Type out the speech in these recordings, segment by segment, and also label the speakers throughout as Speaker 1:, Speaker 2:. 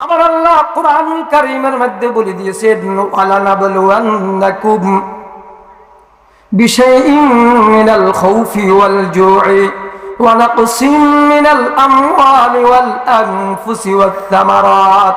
Speaker 1: আমার আল্লাহ কোরআন কারীমের মধ্যে বলে দিয়েছেন আলানাবলুয়ান্নাকুম বিশাইইন মিনাল খাউফি ওয়াল জুই ওয়া নাকসিম মিনাল আমওয়ালি ওয়াল আনফুসি ওয়াত সামারাত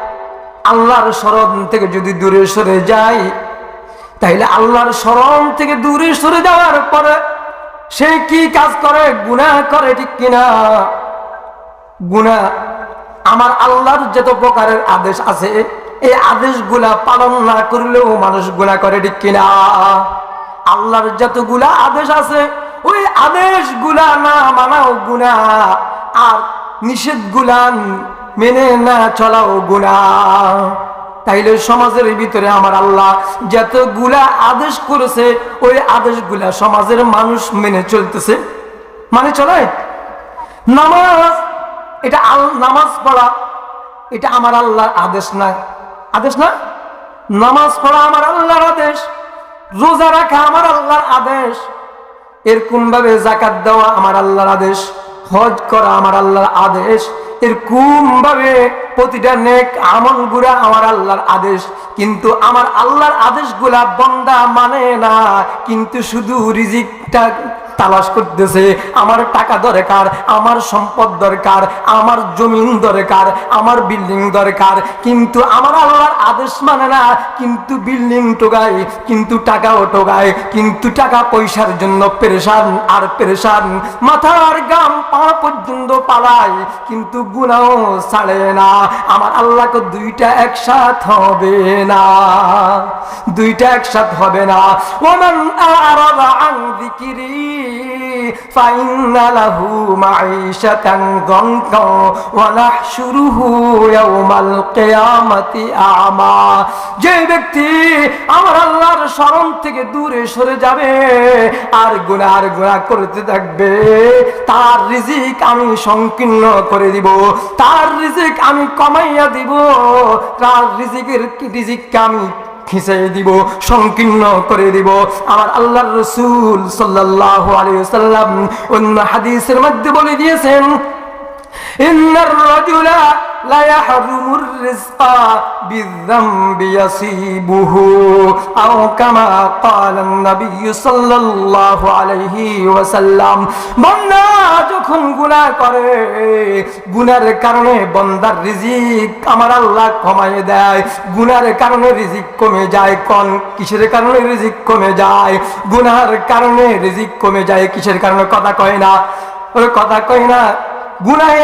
Speaker 1: আল্লাহর স্মরণ থেকে যদি দূরে সরে যায় তাইলে আল্লাহর স্মরণ থেকে দূরে সরে যাওয়ার পরে সে কি কাজ করে, গুনাহ করে ঠিক কিনা? গুনাহ, আমার আল্লাহর যত প্রকারের আদেশ আছে, এই আদেশগুলা পালন না করলেও মানুষ গুনাহ করে ঠিক কিনা? আল্লাহর যতগুলা আদেশ আছে, ওই আদেশগুলা না মানাও গুনাহ। আর নিষেধগুলা মেনে না চলাও গুনাহ। তাইলে সমাজের ভিতরে আমার আল্লাহ যতগুলা আদেশ করেছে, ওই আদেশগুলা সমাজের মানুষ মেনে চলতেছে। মানে চলে? নামাজ, এটা নামাজ পড়া, এটা আমার আল্লাহর আদেশ না। আদেশ না? নামাজ পড়া আমার আল্লাহর আদেশ, রোজা রাখা আমার আল্লাহর আদেশ এরকম ভাবে জাকাত দেওয়া আমার আল্লাহর আদেশ, হজ করা আমার আল্লাহর আদেশ এরকম ভাবে প্রতিটা নেক আমলগুলা আমার আল্লাহর আদেশ। কিন্তু আমার আল্লাহর আদেশগুলা বন্দা মানে না, কিন্তু শুধু রিজিকটা তালাশ করতেছে, আমার টাকা দরকার, আমার সম্পদ দরকার, আমার জমিন দরকার, আমার বিল্ডিং দরকার, কিন্তু আমার আল্লাহর আদেশ মানে না, কিন্তু বিল্ডিং টোগায় কিন্তু টাকাও টোগায় কিন্তু টাকা পয়সার জন্য পেরেশান আর পেরেশান। মাথার গাম পা পর্যন্ত পালায়, কিন্তু গুনাও ছাড়ে না। আমার আল্লাহকে দুইটা একসাথ হবে না। দুইটা একসাথ হবে না। ওমান আরাদা আন ইয়াওমাল কিয়ামাতি আ'মা যে ব্যক্তি আমার আল্লাহর স্মরণ থেকে দূরে সরে যাবে আর গুনাহ আর গুনাহ করতে থাকবে, তার রিজিক আমি সংকীর্ণ করে দিব, তার রিজিক আমি কমাইয়া দিব, তার রিজিকের রিজিককে আমি খিঁচাই দিব, সংকীর্ণ করে দিব। আমার আল্লাহর রসুল সাল্লাল্লাহু আলাইহি সাল্লাম অন্য হাদিসের মধ্যে বলে দিয়েছেন, ইন্নার রাজুলা কারণে বন্দার রিজিক আমার আল্লাহ কমাই দেয়। গুনার কারণে রিজিক কমে যায়, কন কিসের কারণে রিজিক কমে যায়? গুনার কারণে রিজিক কমে যায়, কিসের কারণে? কথা কয় না। কথা কয় না। গুনাহের